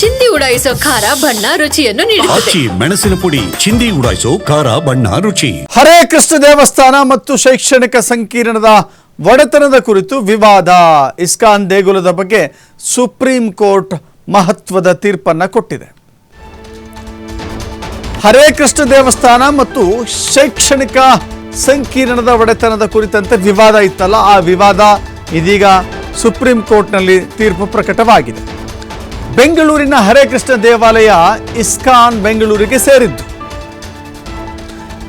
ಚಿಂದಿ ಉಡಾಯಿಸೋ ಖಾರ ಬಣ್ಣ ರುಚಿಯನ್ನು ನೀಡುತ್ತದೆ. ಆಚಿ ಮೆಣಸಿನ ಪುಡಿ ಚಿಂದಿ ಉಡಾಯಿಸೋ ಖಾರ ಬಣ್ಣ ರುಚಿ. ಹರೇ ಕೃಷ್ಣ ದೇವಸ್ಥಾನ ಮತ್ತು ಶೈಕ್ಷಣಿಕ ಸಂಕೀರ್ಣದ ಒಡೆತನದ ಕುರಿತು ವಿವಾದ. ಇಸ್ಕಾನ್ ದೇಗುಲದ ಬಗ್ಗೆ ಸುಪ್ರೀಂ ಕೋರ್ಟ್ ಮಹತ್ವದ ತೀರ್ಪನ್ನ ಕೊಟ್ಟಿದೆ. ಹರೇ ಕೃಷ್ಣ ದೇವಸ್ಥಾನ ಮತ್ತು ಶೈಕ್ಷಣಿಕ ಸಂಕೀರ್ಣದ ಒಡೆತನದ ಕುರಿತಂತೆ ವಿವಾದ ಇತ್ತಲ್ಲ ಆ ವಿವಾದ ಇದೀಗ ಸುಪ್ರೀಂ ಕೋರ್ಟ್ನಲ್ಲಿ ತೀರ್ಪು ಪ್ರಕಟವಾಗಿದೆ. ಬೆಂಗಳೂರಿನ ಹರೇ ಕೃಷ್ಣ ದೇವಾಲಯ ಇಸ್ಕಾನ್ ಬೆಂಗಳೂರಿಗೆ ಸೇರಿದ್ದು.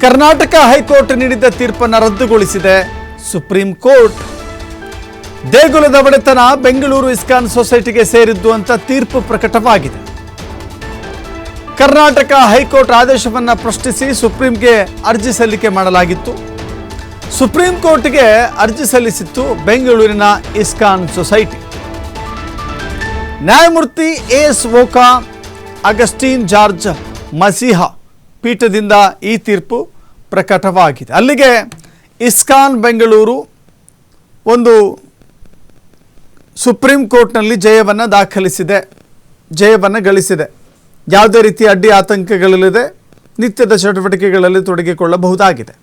ಕರ್ನಾಟಕ ಹೈಕೋರ್ಟ್ ನೀಡಿದ್ದ ತೀರ್ಪನ್ನು ರದ್ದುಗೊಳಿಸಿದೆ ಸುಪ್ರೀಂ ಕೋರ್ಟ್. ದೇಗುಲದ ಒಡೆತನ ಬೆಂಗಳೂರು ಇಸ್ಕಾನ್ ಸೊಸೈಟಿಗೆ ಸೇರಿದ್ದು ಅಂತ ತೀರ್ಪು ಪ್ರಕಟವಾಗಿದೆ. ಕರ್ನಾಟಕ ಹೈಕೋರ್ಟ್ ಆದೇಶವನ್ನು ಪ್ರಶ್ನಿಸಿ ಸುಪ್ರೀಂಗೆ ಅರ್ಜಿ ಸಲ್ಲಿಕೆ ಮಾಡಲಾಗಿತ್ತು. ಸುಪ್ರೀಂ ಕೋರ್ಟ್ಗೆ ಅರ್ಜಿ ಸಲ್ಲಿಸಿತ್ತು ಬೆಂಗಳೂರಿನ ಇಸ್ಕಾನ್ ಸೊಸೈಟಿ. ನ್ಯಾಯಮೂರ್ತಿ S Oka Augustine George Masih ಪೀಠದಿಂದ ಈ ತೀರ್ಪು ಪ್ರಕಟವಾಗಿದೆ. ಅಲ್ಲಿಗೆ ಇಸ್ಕಾನ್, ಬೆಂಗಳೂರು ಒಂದು ಸುಪ್ರೀಂ ಕೋರ್ಟ್ನಲ್ಲಿ ಜಯವನ್ನು ದಾಖಲಿಸಿದೆ. ಜಯವನ್ನು ಗಳಿಸಿದೆ. ಯಾವುದೇ ರೀತಿಯ ಅಡ್ಡಿ ಆತಂಕಗಳಿಲ್ಲದೆ ನಿತ್ಯದ ಚಟುವಟಿಕೆಗಳಲ್ಲಿ ತೊಡಗಿಕೊಳ್ಳಬಹುದಾಗಿದೆ.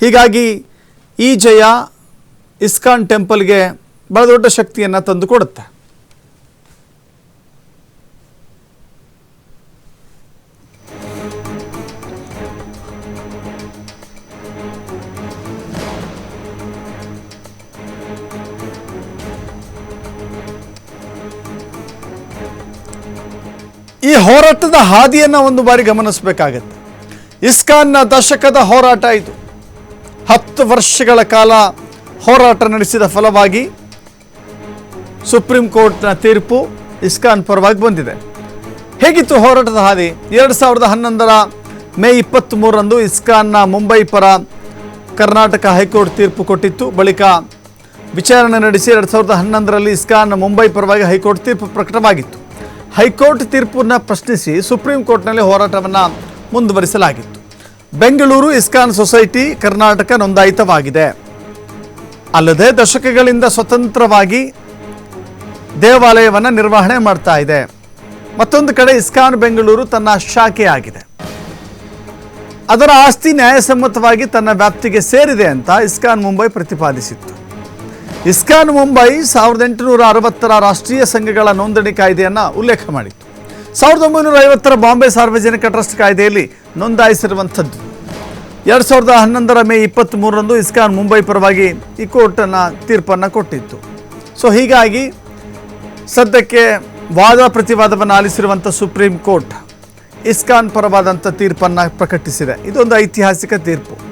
ಹೀಗಾಗಿ ಈ ಜಯ ಇಸ್ಕಾನ್ ಟೆಂಪಲ್ಗೆ ಬಹಳ ದೊಡ್ಡ ಶಕ್ತಿಯನ್ನು ತಂದುಕೊಡುತ್ತೆ. ಈ ಹೋರಾಟದ ಹಾದಿಯನ್ನು ಒಂದು ಬಾರಿ ಗಮನಿಸಬೇಕಾಗತ್ತೆ. ಇಸ್ಕಾನ್ನ ದಶಕದ ಹೋರಾಟ ಇದು. ಹತ್ತು ವರ್ಷಗಳ ಕಾಲ ಹೋರಾಟ ನಡೆಸಿದ ಫಲವಾಗಿ ಸುಪ್ರೀಂ ಕೋರ್ಟ್ನ ತೀರ್ಪು ಇಸ್ಕಾನ್ ಪರವಾಗಿ ಬಂದಿದೆ. ಹೇಗಿತ್ತು ಹೋರಾಟದ ಹಾದಿ? ಎರಡು ಸಾವಿರದ ಹನ್ನೊಂದರ ಮೇ ಇಪ್ಪತ್ತ್ಮೂರರಂದು ಇಸ್ಕಾನ್ನ ಮುಂಬೈ ಪರ ಕರ್ನಾಟಕ ಹೈಕೋರ್ಟ್ ತೀರ್ಪು ಕೊಟ್ಟಿತ್ತು. ಬಳಿಕ ವಿಚಾರಣೆ ನಡೆಸಿ ಎರಡು ಸಾವಿರದ ಹನ್ನೊಂದರಲ್ಲಿ ಇಸ್ಕಾನ್ ಮುಂಬೈ ಪರವಾಗಿ ಹೈಕೋರ್ಟ್ ತೀರ್ಪು ಪ್ರಕಟವಾಗಿತ್ತು. ಹೈಕೋರ್ಟ್ ತೀರ್ಪನ್ನು ಪ್ರಶ್ನಿಸಿ ಸುಪ್ರೀಂ ಕೋರ್ಟ್ನಲ್ಲಿ ಹೋರಾಟವನ್ನು ಮುಂದುವರಿಸಲಾಗಿತ್ತು. ಬೆಂಗಳೂರು ಇಸ್ಕಾನ್ ಸೊಸೈಟಿ ಕರ್ನಾಟಕ ನೋಂದಾಯಿತವಾಗಿದೆ. ಅಲ್ಲದೆ ದಶಕಗಳಿಂದ ಸ್ವತಂತ್ರವಾಗಿ ದೇವಾಲಯವನ್ನು ನಿರ್ವಹಣೆ ಮಾಡ್ತಾ ಇದೆ. ಮತ್ತೊಂದು ಕಡೆ ಇಸ್ಕಾನ್ ಬೆಂಗಳೂರು ತನ್ನ ಶಾಖೆಯಾಗಿದೆ. ಅದರ ಆಸ್ತಿ ನ್ಯಾಯಸಮ್ಮತವಾಗಿ ತನ್ನ ವ್ಯಾಪ್ತಿಗೆ ಸೇರಿದೆ ಅಂತ ಇಸ್ಕಾನ್ ಮುಂಬೈ ಪ್ರತಿಪಾದಿಸಿತ್ತು. ಇಸ್ಕಾನ್ ಮುಂಬೈ ಸಾವಿರದ ಎಂಟುನೂರ ಅರವತ್ತರ ರಾಷ್ಟ್ರೀಯ ಸಂಘಗಳ ನೋಂದಣಿ ಕಾಯ್ದೆಯನ್ನು ಉಲ್ಲೇಖ ಮಾಡಿತ್ತು. ಸಾವಿರದ ಒಂಬೈನೂರ ಐವತ್ತರ ಬಾಂಬೆ ಸಾರ್ವಜನಿಕ ಟ್ರಸ್ಟ್ ಕಾಯ್ದೆಯಲ್ಲಿ ನೋಂದಾಯಿಸಿರುವಂಥದ್ದು. ಎರಡು ಸಾವಿರದ ಹನ್ನೊಂದರ ಮೇ ಇಪ್ಪತ್ತ್ಮೂರರಂದು ಇಸ್ಕಾನ್ ಮುಂಬೈ ಪರವಾಗಿ ಈ ಕೋರ್ಟನ್ನು ತೀರ್ಪನ್ನು ಕೊಟ್ಟಿತ್ತು. ಸೊ, ಹೀಗಾಗಿ ಸದ್ಯಕ್ಕೆ ವಾದ ಪ್ರತಿವಾದವನ್ನು ಆಲಿಸಿರುವಂಥ ಸುಪ್ರೀಂ ಕೋರ್ಟ್ ಇಸ್ಕಾನ್ ಪರವಾದಂಥ ತೀರ್ಪನ್ನು ಪ್ರಕಟಿಸಿದೆ. ಇದೊಂದು ಐತಿಹಾಸಿಕ ತೀರ್ಪು.